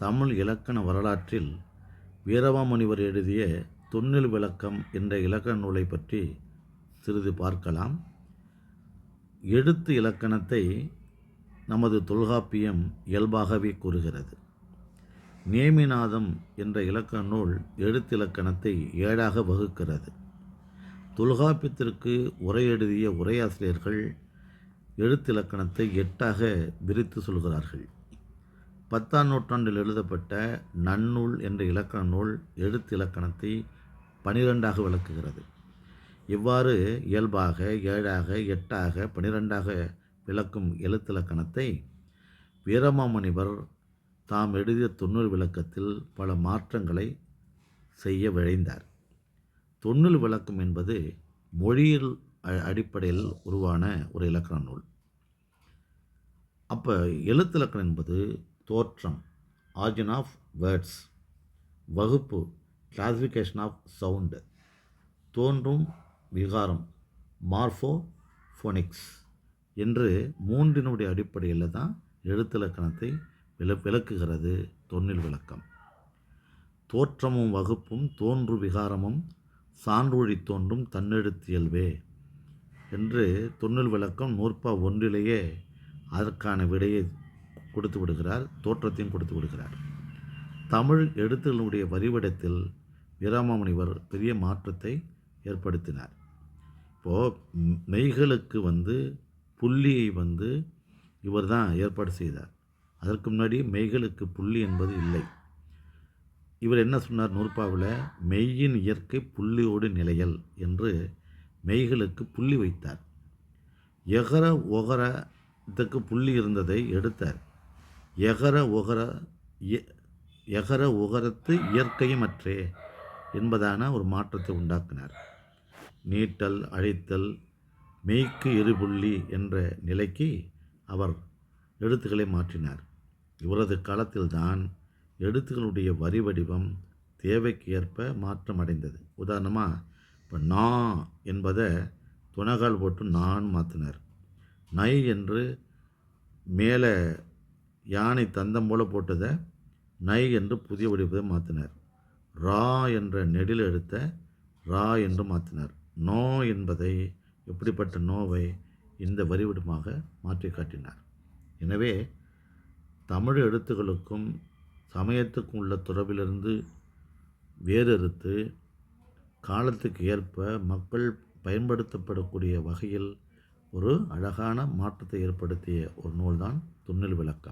தமிழ் இலக்கண வரலாற்றில் வீரவாமுனிவர் எழுதிய தொன்னில் விளக்கம் என்ற இலக்கண நூலை பற்றி சிறிது பார்க்கலாம். எழுத்து இலக்கணத்தை நமது தொல்காப்பியம் இயல்பாகவே கூறுகிறது. நேமிநாதம் என்ற இலக்கண நூல் எழுத்து இலக்கணத்தை ஏழாக வகுக்கிறது. தொல்காப்பியத்திற்கு உரை எழுதிய உரையாசிரியர்கள் எழுத்து இலக்கணத்தை எட்டாக விரித்து சொல்கிறார்கள். பத்தாம் நூற்றாண்டில் எழுதப்பட்ட நன்னூல் என்ற இலக்கண நூல் எழுத்து இலக்கணத்தை பனிரெண்டாக விளக்குகிறது. இவ்வாறு இயல்பாக ஏழாக எட்டாக பனிரெண்டாக விளக்கும் எழுத்திலக்கணத்தை வீரமாமுனிவர் தாம் எழுதிய தொண்ணூல் விளக்கத்தில் பல மாற்றங்களை செய்ய விழைந்தார். தொன்னூல் விளக்கம் என்பது மொழியில் அடிப்படையில் உருவான ஒரு இலக்கண நூல். அப்போ எழுத்திலக்கணம் என்பது தோற்றம் ஆர்ஜின் ஆஃப் வேர்ட்ஸ் வகுப்பு கிளாசிஃபிகேஷன் ஆஃப் சவுண்டு தோன்றும் விகாரம் மார்ஃபோ ஃபோனிக்ஸ் என்று மூன்றினுடைய அடிப்படையில் தான் எழுத்திலக்கணத்தை விள விளக்குகிறது தொன்னில் விளக்கம். தோற்றமும் வகுப்பும் தோன்று விகாரமும் சான்றொழி தோன்றும் தன்னெழுத்தியல்வே என்று தொன்னில் விளக்கம் நூற்பா ஒன்றிலேயே அதற்கான விடையை கொடுத்து விடுகிறார் தோற்றத்தையும் கொடுத்து விடுகிறார். தமிழ் எழுத்துகளுடைய வரிவிடத்தில் வீராமாமுனிவர் பெரிய மாற்றத்தை ஏற்படுத்தினார். இப்போது மெய்களுக்கு வந்து புள்ளியை வந்து இவர் தான் ஏற்பாடு செய்தார். அதற்கு முன்னாடி மெய்களுக்கு புள்ளி என்பது இல்லை. இவர் என்ன சொன்னார் நூற்பாவில்? மெய்யின் இயற்கை புள்ளியோடு நிலையல் என்று மெய்களுக்கு புள்ளி வைத்தார். எகர ஒகர இதுக்கு புள்ளி இருந்ததை எடுத்தார். எகர ஒகர எகர உகரத்து இயற்கையுமற்றே என்பதான ஒரு மாற்றத்தை உண்டாக்கினார். நீட்டல் அழித்தல் மெய்க்கு எரிபுள்ளி என்ற நிலைக்கு அவர் எழுத்துக்களை மாற்றினார். இவரது காலத்தில்தான் எழுத்துக்களுடைய வரி வடிவம் தேவைக்கு ஏற்ப மாற்றம் அடைந்தது. உதாரணமாக இப்போ நா என்பதை துணகால் போட்டு நான் மாற்றினார் நை என்று மேலே யானை தந்தம் போல போட்டதை நை என்று புதிய வடிவத்தை மாற்றினார் ரா என்ற நெடில் எடுத்த ரா என்று மாற்றினார் நோ என்பதை எப்படிப்பட்ட நோவை இந்த வரிவிடமாக மாற்றி காட்டினார். எனவே தமிழ் எழுத்துக்களுக்கும் சமயத்துக்கும் உள்ள தொடர்பிலிருந்து வேறறுத்து காலத்துக்கு ஏற்ப மக்கள் பயன்படுத்தப்படக்கூடிய வகையில் ஒரு அழகான மாற்றத்தை ஏற்படுத்திய ஒரு நூல்தான் துண்ணில் விளக்கம்.